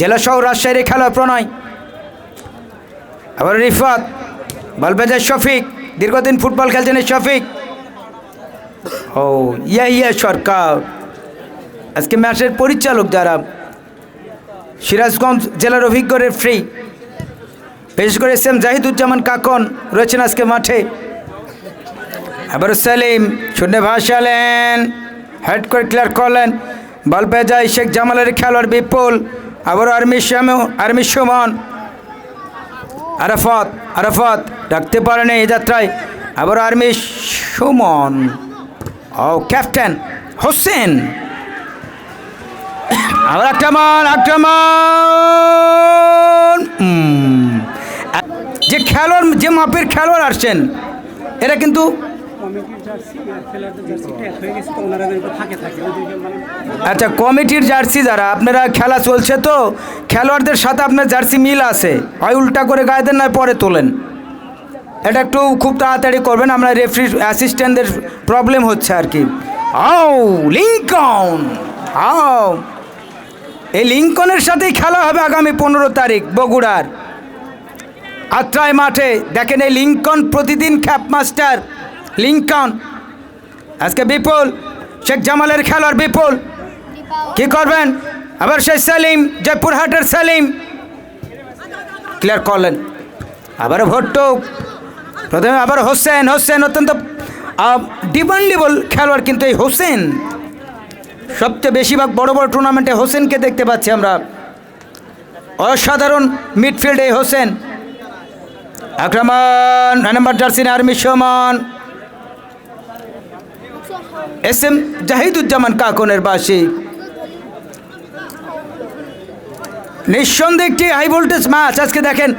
জেলা শহর রাজশাহীর খেলা প্রণয়। আবার রিফাত বলবেজার শফিক, দীর্ঘদিন ফুটবল খেলছেন শফিক। ও, ইয়া ইয়া সরকার। আজকে ম্যাচের পরিচালক যারা, সিরাজগঞ্জ জেলার অভিজ্ঞ ফ্রি বিশেষ করে এস এম জাহিদুজ্জামান কাকন রয়েছেন আজকে মাঠে। আবার সেলিম, শূন্য ভাসালেন হেড করে ক্লিয়ার করলেন বল পেয়ে যায় শেখ জামালের খেলোয়াড় বিপুল। আবার আর্মি আর্মি সুমন। আরাফত আরাফত রাখতে পারেনি এই যাত্রায়। আবার আর্মি সুমন। ও, ক্যাপ্টেন হোসেন। আবার আক্রমণ আক্রমণ যে খেলোয়াড়, যে মাপের খেলোয়াড় আসছেন, এরা কিন্তু আচ্ছা কমিটির জার্সি যারা, আপনারা খেলা চলছে তো? খেলোয়াড়দের সাথে আপনার জার্সি মিল আছে? হয় উল্টা করে গায়ে দেন না, পরে তোলেন। এটা একটু খুব তাড়াতাড়ি করবেন, আমরা রেফারি অ্যাসিস্ট্যান্টদের প্রবলেম হচ্ছে আর কি। আও, লিঙ্কন! আও! এই লিঙ্কনের সাথেই খেলা হবে আগামী পনেরো তারিখ, বগুড়ার। আত্রায় মাঠে, দেখেন এই লিঙ্কন প্রতিদিন খ্যাপ মাস্টার লিঙ্কন আজকে বিপুল। শেখ জামালের খেলোয়াড় বিপুল। কি করবেন? আবার শেখ সালিম জয়পুরহাটের সালিম। ক্লিয়ার করলেন। আবার ভট্টু প্রথমে আবার হোসেন হোসেন অত্যন্ত ডিমান্ডেবল খেলোয়াড় কিন্তু এই হোসেন। সবচেয়ে বেশিরভাগ বড় বড় টুর্নামেন্টে হোসেনকে দেখতে পাচ্ছি আমরা। অসাধারণ মিডফিল্ড হোসেন। আক্রমণ নাম্বার জার্সিন আর্মি সমান। এস এম জাহিদুজ্জামান কাকনের বাসী। নিঃসন্দেহে একটি হাই ভোল্টেজ ম্যাচ আজকে দেখেন,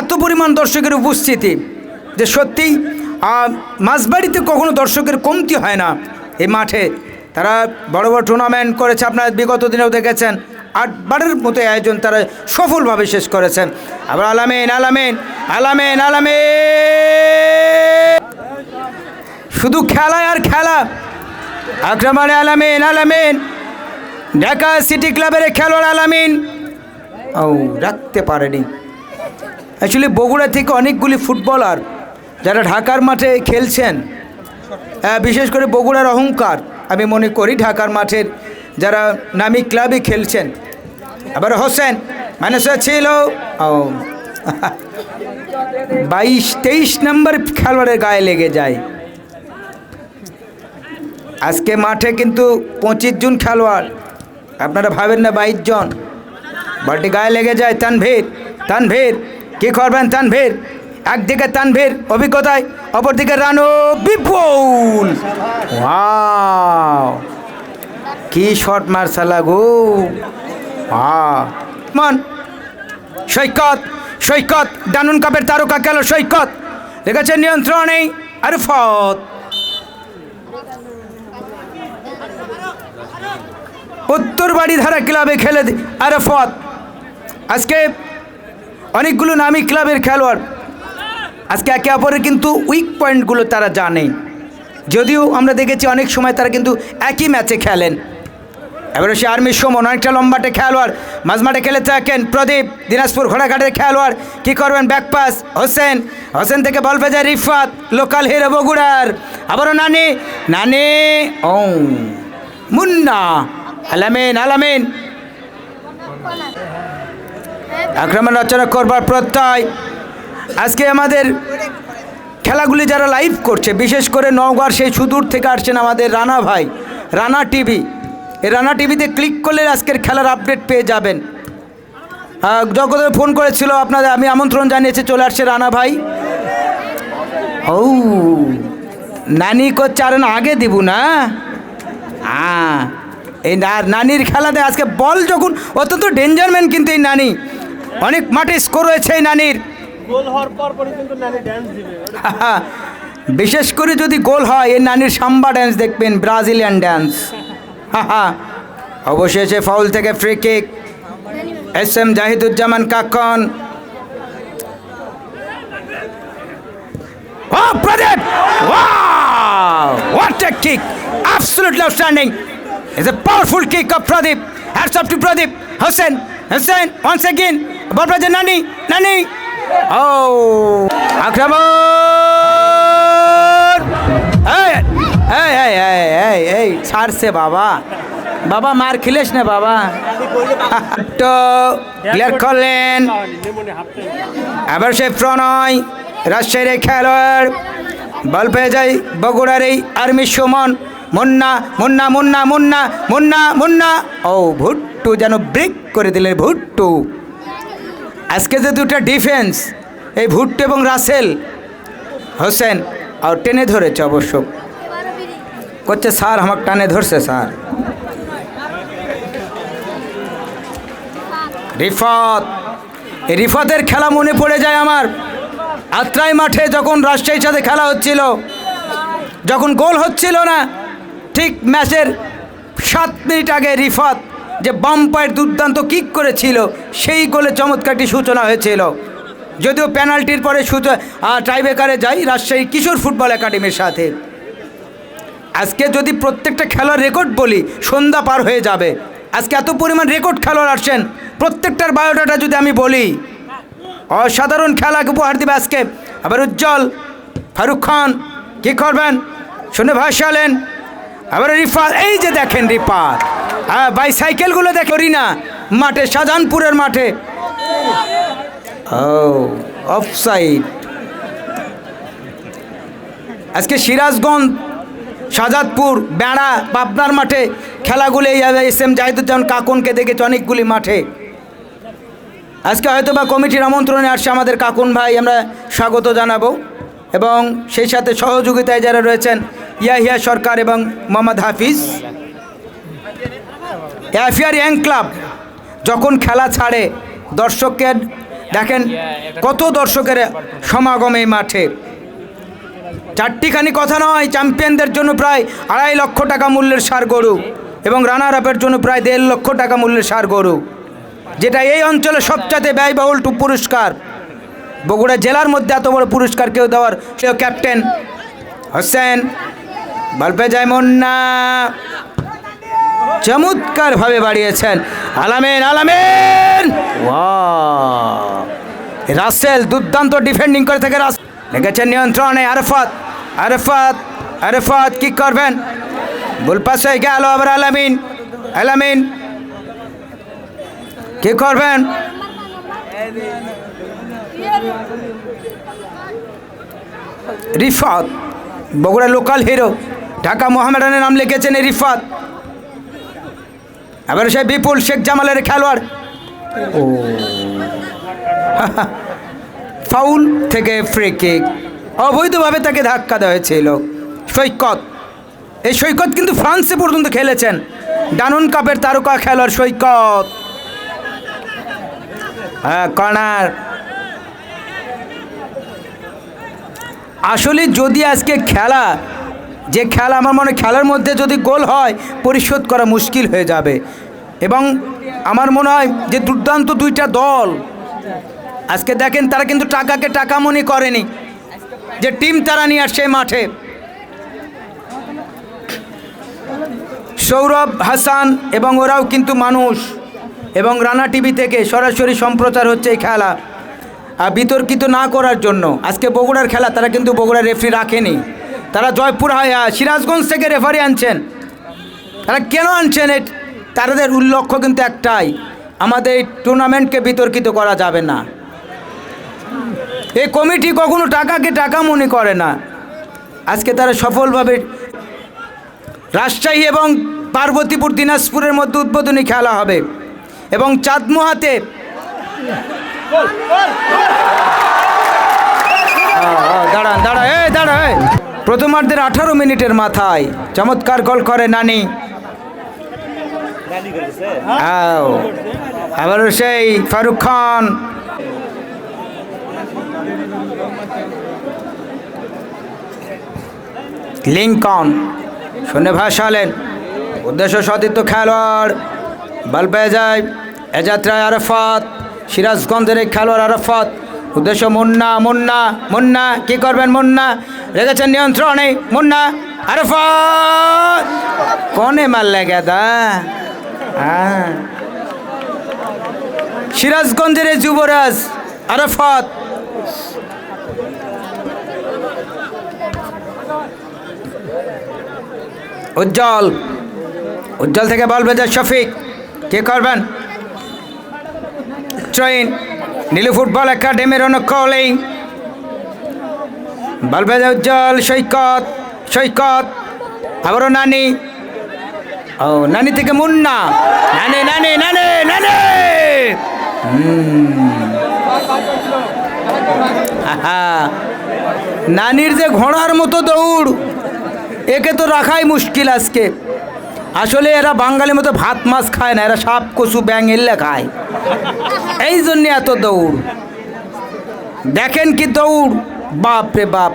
এত পরিমাণ দর্শকের উপস্থিতি যে সত্যিই মাঝবাড়িতে কখনো দর্শকের কমতি হয় না এই মাঠে। তারা বড় বড় টুর্নামেন্ট করেছে, আপনারা বিগত দিনেও দেখেছেন। আটবারের মতো আয়োজন তারা সফলভাবে শেষ করেছেন। আবার আলামিন আলামিন, আলামেন, আলামিন! শুধু খেলায় আর খেলা আক্রমণে আলামিন আলামিন। ঢাকা সিটি ক্লাবের খেলোয়াড় আলামিন। ও, রাখতে পারেনি। অ্যাকচুয়ালি বগুড়া থেকে অনেকগুলি ফুটবলার যারা ঢাকার মাঠে খেলছেন বিশেষ করে বগুড়ার অহংকার, আমি মনে করি ঢাকার মাঠের যারা নামি ক্লাবে খেলছেন। আবার হোসেন মানুষ ছিল, ও। বাইশ, তেইশ নম্বর খেলোয়াড়ের গায়ে লেগে যায়। আজকে মাঠে কিন্তু পঁচিশ জন খেলোয়াড়। আপনারা ভাবেন না বাইশ জন। বলটি গায়ে লেগে যায় তানভীর। তানভীর, কি করবেন তানভীর? একদিকে তানভীর অভিজ্ঞতায়, অপরদিকে রানু বিপুল। কি শট মারসালা গো। মন, সৈকত সৈকত। ডানুন কাপের তারকা গেল সৈকত। রেখেছে নিয়ন্ত্রণেই আরফত। উত্তর বাড়িধারা ক্লাবে খেলে আরফত। আজকে অনেকগুলো নামি ক্লাবের খেলোয়াড়। আজকে একে অপরের কিন্তু উইক পয়েন্টগুলো তারা জানে যদিও আমরা দেখেছি অনেক সময় তারা কিন্তু একই ম্যাচে খেলেন। এবারে সে আর্মির সমন, অনেকটা লম্বাটে খেলোয়াড়। মাঝমাঠে খেলে থাকেন প্রদীপ, দিনাজপুর ঘোড়াঘাটের খেলোয়াড়। কি করবেন? ব্যাকপাস হোসেন। হোসেন থেকে বল ভেজা রিফাত লোকাল হিরো বগুড়ার। আবারও নানি নানি ও মুন্না। আলামিন আলামিন। আক্রমণ রচনা করবার প্রত্যয়। আজকে আমাদের খেলাগুলি যারা লাইভ করছে, বিশেষ করে নওগাঁর সেই সুদূর থেকে আসছেন আমাদের রানা ভাই, রানা টিভি। এই রানা টিভিতে ক্লিক করলে আজকের খেলার আপডেট পেয়ে যাবেন। জগতে ফোন করেছিল আপনাদের, আমি আমন্ত্রণ জানিয়েছি, চলে আসছে রানা ভাই। ও, নানি কো চারণ আগে দিব না? হ্যাঁ এই নানির খেলাতে আজকে বল যখন অত্যন্ত ডেঞ্জারম্যান কিন্তু এই নানি অনেক মাঠে স্কোর হয়েছে এই নানির গোল হওয়ার পর পরই কিন্তু নানি ড্যান্স দিবে বিশেষ করে যদি গোল হয় এই নানির সাম্বা ড্যান্স দেখবেন ব্রাজিলিয়ান ড্যান্স অবশেষে ফাউল থেকে free kick S M Jahiduzzaman Kakon Oh, Pradeep! Wow! What a kick! Absolutely outstanding. It's a powerful kick of Pradeep. Hats off to Pradeep. Hussein. Hossain one second ball পেয়েছে নানি নানি ও আক্রমণ এই এই এই এই এই এই ছাড়ছে বাবা বাবা মার খিলেস না বাবা তো ক্লিয়ার করলেন এবার সে প্রণয় রাজশাহীর খেলোয়াড় বল পেয়ে যায় বগুড়ার এই আর্মি সুমন মুন্না মুন্না মুন্না মুন্না মুন্না মুন্না। ও ভুট্টু যেন ব্রেক করে দিলে ভুট্টু। আজকে যে দুটো ডিফেন্স এই ভুট্টু এবং রাসেল, হোসেন, আর টেনে ধরেছে অবশ্য। করছে স্যার আমার টানে ধরছে স্যার। রিফত, এই রিফতের খেলা মনে পড়ে যায় আমার। আত্রাই মাঠে যখন রাজশাহীর সাথে খেলা হচ্ছিল, যখন গোল হচ্ছিল না ঠিক ম্যাচের সাত মিনিট আগে রিফত যে বাম্পায়ের দুর্দান্ত কিক করেছিল, সেই গোলে চমৎকারটি সূচনা হয়েছিল। যদিও পেনাল্টির পরে সূচনা টাইব্রেকারে যাই রাজশাহী কিশোর ফুটবল একাডেমির সাথে। আজকে যদি প্রত্যেকটা খেলার রেকর্ড বলি, সন্ধ্যা পার হয়ে যাবে। আজকে এত পরিমাণ রেকর্ড খেলোয়াড় আসছেন, প্রত্যেকটার বায়োডাটা যদি আমি বলি, অসাধারণ খেলাকে উপহার দেবে আজকে। আবার উজ্জ্বল, ফারুক খান, কী করবেন? শুনে ভাসালেন আবার রিফাত, এই যে দেখেন রিফাত। হ্যাঁ বাইসাইকেলগুলো দেখি না? মাঠে, শাহজাহানপুরের মাঠে। ও অফসাইড আজকে সিরাজগঞ্জ শাহজাদপুর বেড়া, পাবনার মাঠে খেলাগুলো এস এম জাহিদুজ্জামান কাকুনকে দেখেছি অনেকগুলি মাঠে। আজকে হয়তো বা কমিটির আমন্ত্রণে আসছে আমাদের কাকুন ভাই, আমরা স্বাগত জানাব। এবং সেই সাথে সহযোগিতায় যারা রয়েছেন ইয়াহিয়া সরকার এবং মোহাম্মদ হাফিজ। এফিয়ার ইয়াং ক্লাব যখন খেলা ছাড়ে দর্শকের দেখেন কত দর্শকের সমাগম এই মাঠে। চারটিখানি কথা নয়, চ্যাম্পিয়নদের জন্য প্রায় আড়াই লক্ষ টাকা মূল্যের সার গরু এবং রানার আপের জন্য প্রায় দেড় লক্ষ টাকা মূল্যের সার গরু, যেটা এই অঞ্চলে সবচাইতে ব্যয়বহুল টু পুরস্কার। বগুড়া জেলার মধ্যে এত বড় পুরস্কার কেউ দেওয়ার, সেও ক্যাপ্টেন হোসেন বলপে যায় মন্না। চমৎকার ভাবে বাড়িয়েছেন। আলামেন আলামেন! রাসেল দুর্দান্ত ডিফেন্ডিং করে থাকে রাস লেগেছেন নিয়ন্ত্রণে আরফাত। আরফাত আরফাত কি করবেন? বুল পাস হয়ে গেল আবার আলামিন। আলামিন, কি করবেন? রিফাত বগুড়া লোকাল হিরো ঢাকা মোহামেডানের নাম লিখেছেন এই রিফাত। এবার সে বিপুল শেখ জামালের খেলোয়াড়। ও। ফাউল থেকে ফ্রি কিক অবৈধভাবে তাকে ধাক্কা দেওয়া হয়েছিল। সৈকত। এই সৈকত কিন্তু ফ্রান্সে পর্যন্ত খেলেছেন। ডানুন কাপের তারকা খেলোয়াড় সৈকত। হ্যাঁ কর্নার। আসলে যদি আজকে খেলা যে খেলা আমার মনে খেলার মধ্যে যদি গোল হয়, পরিশোধ করা মুশকিল হয়ে যাবে। এবং আমার মনে হয় যে দুর্দান্ত দুইটা দল, আজকে দেখেন তারা কিন্তু টাকাকে টাকা মনে করেনি, যে টিম তারা নিয়ে আসছে মাঠে। সৌরভ, হাসান এবং ওরাও কিন্তু মানুষ, এবং রানা টিভি থেকে সরাসরি সম্প্রচার হচ্ছে এই খেলা, আর বিতর্কিত না করার জন্য। আজকে বগুড়ার খেলা, তারা কিন্তু বগুড়ার রেফারি রাখেনি। তারা জয়পুর হায়া সিরাজগঞ্জ থেকে রেফারি আনছেন। তারা কেন আনছেন তাদের উল্লক্ষ্য কিন্তু একটাই, আমাদের এই টুর্নামেন্টকে বিতর্কিত করা যাবে না। এই কমিটি কখনো টাকাকে টাকা মনে করে না। আজকে তারা সফলভাবে রাজশাহী এবং পার্বতীপুর, দিনাজপুরের মধ্যে উদ্বোধনী খেলা হবে এবং চাঁদমোহাতে দাঁড়ান দাঁড়া এ দাঁড়া প্রথমার্ধের আঠারো মিনিটের মাথায়। চমৎকার গোল করে নানি। আবারও সেই ফারুক খান। লিঙ্কন শুনে ভাসালেন উদ্দেশ্য সতীর্থ খেলোয়াড়। বল পেয়ে যায় এ আরফাত। সিরাজগঞ্জের এই খেলোয়াড় আরফাত। উদ্দেশ্য মুন্না মুন্না মুন্না। কি করবেন মুন্না? রেখেছেন নিয়ন্ত্রণে, মুন্না, আরফাত। কনে মারলে গেদা হ্যাঁ। সিরাজগঞ্জের যুবরাজ, আরাফাত। উজ্জ্বল। উজ্জ্বল থেকে বল বেজার শফিক। কে করবেন? ট্রেন নীলু ফুটবল একাডেমির অনুকলিং বল বেজা উজ্জ্বল সৈকত সৈকত আবারও নানি। ও, নানি থেকে মুন্না। নানি নানি নানি নানি। নানির যে ঘোড়ার মতো দৌড়, একে তো রাখাই মুশকিল আজকে। আসলে এরা বাঙালির মতো ভাত মাছ খায় না, এরা সাপ, কচু ব্যাং এল্লে খায়। এই জন্য এত দৌড়। দেখেন কি দৌড়। বাপ রে বাপ।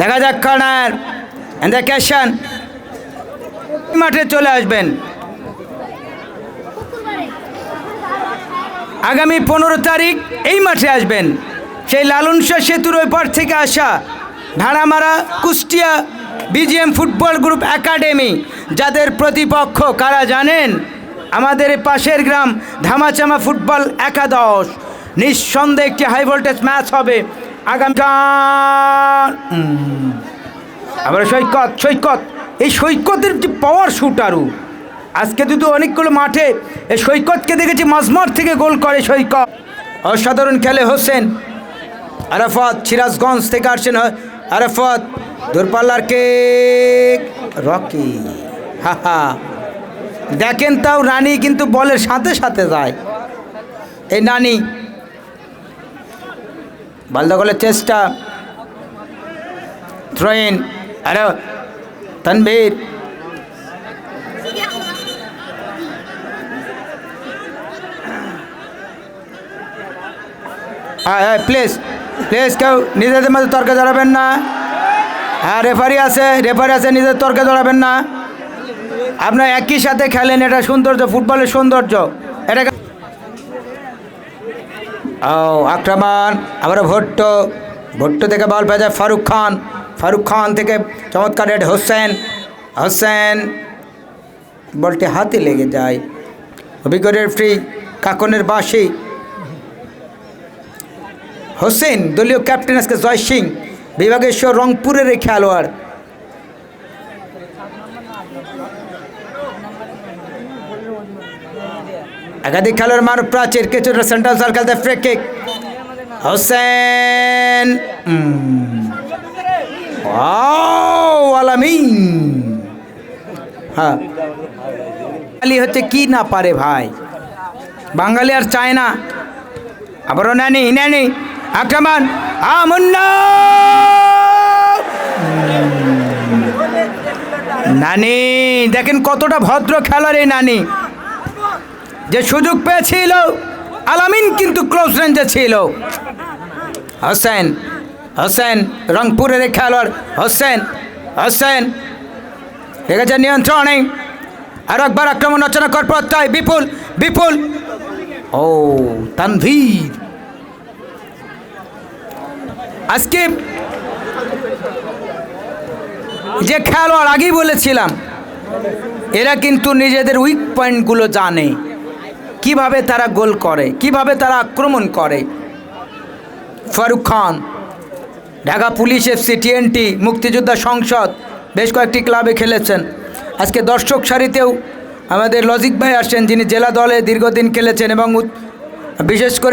দেখা যাক কানার ক্যাশন মাঠে চলে আসবেন? আগামী পনেরো তারিখ এই মাঠে আসবেন। সেই লালন সেতুর ওই থেকে আসা Bheramara Kushtia BGM football group academy. যাদের প্রতিপক্ষ, কারা জানেন? আমাদের পাশের গ্রাম ধামাচামা ফুটবল একাদশ। নিঃসন্দেহে একটি হাই ভোল্টেজ ম্যাচ হবে। উম, আবার সৈকত সৈকত। এই সৈকতের যে পাওয়ার শুট আরও আজকে দুটো অনেকগুলো মাঠে এই সৈকতকে দেখেছি মাঝমাঠ থেকে গোল করে সৈকত। অসাধারণ খেলে হোসেন। আরাফাত সিরাজগঞ্জ থেকে আসছেন আরাফাত দূরপাল্লার কে রকি। হা হা। দেখেন তাও রানী কিন্তু বলের সাথে সাথে যায়। এই নানি বালদা চেষ্টা। থ্রোইন আরে তনবীর হ্যাঁ হ্যাঁ প্লিজ প্লিজ কেউ নিজেদের মধ্যে তর্কে জড়াবেন না। হ্যাঁ রেফারি আছে রেফারি আছে, নিজের তর্কে জড়াবেন না। আপনার একই সাথে খেলেন, এটা সৌন্দর্য ফুটবলের সৌন্দর্য। এটা আক্রমণ। আবার ভুট্টো। ভুট্টো থেকে বল পেয়ে যায় ফারুক খান। ফারুক খান থেকে চমৎকার রেড হোসেন। হোসেন, বলটি হাতে লেগে যায়। অভিজ্ঞের ফ্রি কাকনের বাসি হোসেন, দলীয় ক্যাপ্টেন আজকে জয় সিং। বিভাগেশ্বর রংপুরের খেলোয়াড়। একাধিক খেলোয়াড় মারু প্রাচীর, কিছুটা central circle free kick Hossain হ্যাঁ। বাঙালি হচ্ছে কি না পারে ভাই? বাঙালি আর চায় না। আবারও নানি নানি আক্রমণ, আমুন্না। নানি, দেখেন কতটা ভদ্র খেলার এই নানি। যে সুযোগ পেয়েছিল, আলামিন কিন্তু ক্লোজ রেঞ্জে ছিল। হোসেন হোসেন, রংপুরের খেলোয়াড়, হোসেন হোসেন। আছে নিয়ন্ত্রণে। আর একবার আক্রমণ রচনা কর প্রত্যয়, বিপুল বিপুল। ও, তানভীর। আজকে যে খেলোয়াড় আগেই বলেছিলাম, এরা কিন্তু নিজেদের উইক পয়েন্টগুলো জানে। কীভাবে তারা গোল করে, কীভাবে তারা আক্রমণ করে। Faruk Khan, Dhaka police FC TNT Muktijoddha Sangsad, বেশ কয়েকটি ক্লাবে খেলেছেন। আজকে দর্শক সারিতেও আমাদের লজিক ভাই আসছেন, যিনি জেলা দলে দীর্ঘদিন খেলেছেন এবং বিশেষ করে